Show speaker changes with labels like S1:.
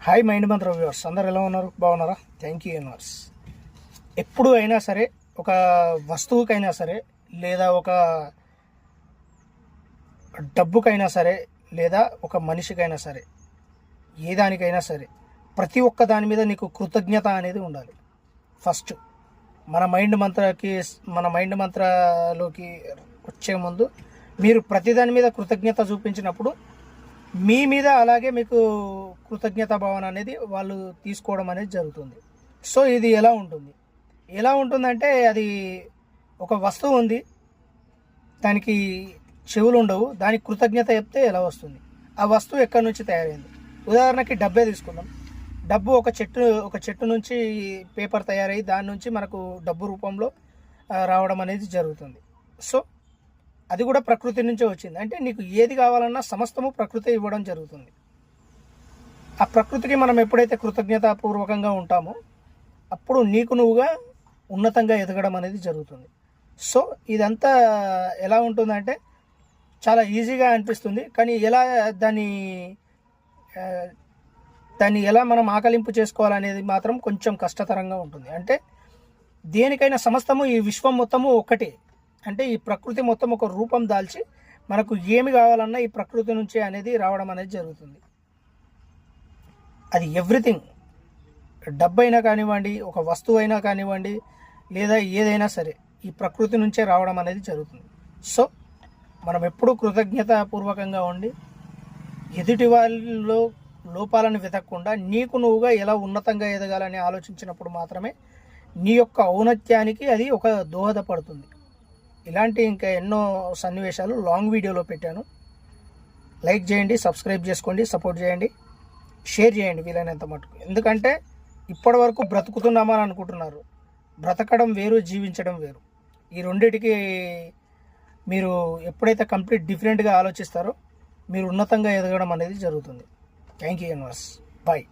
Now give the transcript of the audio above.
S1: Hi mind మంత్ర viewers అందరు ఎలా ఉన్నారు? బాగున్నారా? థ్యాంక్ యూ యూనివర్స్ ఎప్పుడు అయినా సరే ఒక వస్తువుకైనా సరే లేదా ఒక డబ్బుకైనా సరే లేదా ఒక మనిషికైనా సరే ఏ దానికైనా సరే ప్రతి ఒక్క దాని మీద నీకు కృతజ్ఞత అనేది ఉండాలి. ఫస్ట్ మన మైండ్ మంత్రకి మన మైండ్ మంత్రలోకి వచ్చే ముందు మీరు ప్రతి దాని మీద కృతజ్ఞత చూపించినప్పుడు మీ మీద అలాగే మీకు కృతజ్ఞతా భావన అనేది వాళ్ళు తీసుకోవడం అనేది జరుగుతుంది. సో ఇది ఎలా ఉంటుంది? ఎలా ఉంటుందంటే అది ఒక వస్తువు ఉంది. దానికి చెవులు ఉండవు. దానికి కృతజ్ఞత చెప్తే ఎలా వస్తుంది? ఆ వస్తువు ఎక్కడి నుంచి తయారైంది? ఉదాహరణకి డబ్బే తీసుకుందాం. డబ్బు ఒక చెట్టు ఒక చెట్టు నుంచి పేపర్ తయారయ్యి దాని నుంచి మనకు డబ్బు రూపంలో రావడం అనేది జరుగుతుంది. సో అది కూడా ప్రకృతి నుంచే వచ్చింది. అంటే నీకు ఏది కావాలన్నా సమస్తము ప్రకృతి ఇవ్వడం జరుగుతుంది. ఆ ప్రకృతికి మనం ఎప్పుడైతే కృతజ్ఞతాపూర్వకంగా ఉంటామో అప్పుడు నీకు నువ్వుగా ఉన్నతంగా ఎదగడం అనేది జరుగుతుంది. సో ఇదంతా ఎలా ఉంటుందంటే చాలా ఈజీగా అనిపిస్తుంది. కానీ ఎలా దాన్ని దాన్ని ఎలా మనం ఆకలింపు చేసుకోవాలనేది మాత్రం కొంచెం కష్టతరంగా ఉంటుంది. అంటే దేనికైనా సమస్తము ఈ విశ్వం మొత్తము ఒకటి అంటే ఈ ప్రకృతి మొత్తం ఒక రూపం దాల్చి మనకు ఏమి కావాలన్నా ఈ ప్రకృతి నుంచే అనేది రావడం అనేది జరుగుతుంది. అది ఎవ్రీథింగ్. డబ్బు అయినా కానివ్వండి ఒక వస్తువు అయినా కానివ్వండి లేదా ఏదైనా సరే ఈ ప్రకృతి నుంచే రావడం అనేది జరుగుతుంది. సో మనం ఎప్పుడూ కృతజ్ఞతాపూర్వకంగా ఉండి ఎదుటి వాళ్ళలో లోపాలను వెతకకుండా నీకు నువ్వుగా ఎలా ఉన్నతంగా ఎదగాలని ఆలోచించినప్పుడు మాత్రమే నీ యొక్క ఔన్నత్యానికి అది ఒక దోహదపడుతుంది. ఇలాంటి ఇంకా ఎన్నో సన్నివేశాలు లాంగ్ వీడియోలో పెట్టాను. లైక్ చేయండి సబ్స్క్రైబ్ చేసుకోండి సపోర్ట్ చేయండి. షేర్ చేయండి వీలైనంత మటుకు. ఎందుకంటే ఇప్పటి వరకు బ్రతుకుతున్నామని అనుకుంటున్నారు. బ్రతకడం వేరు జీవించడం వేరు. ఈ రెండిటికి మీరు ఎప్పుడైతే కంప్లీట్ డిఫరెంట్గా ఆలోచిస్తారో మీరు ఉన్నతంగా ఎదగడం అనేది జరుగుతుంది. Thank you universe. బాయ్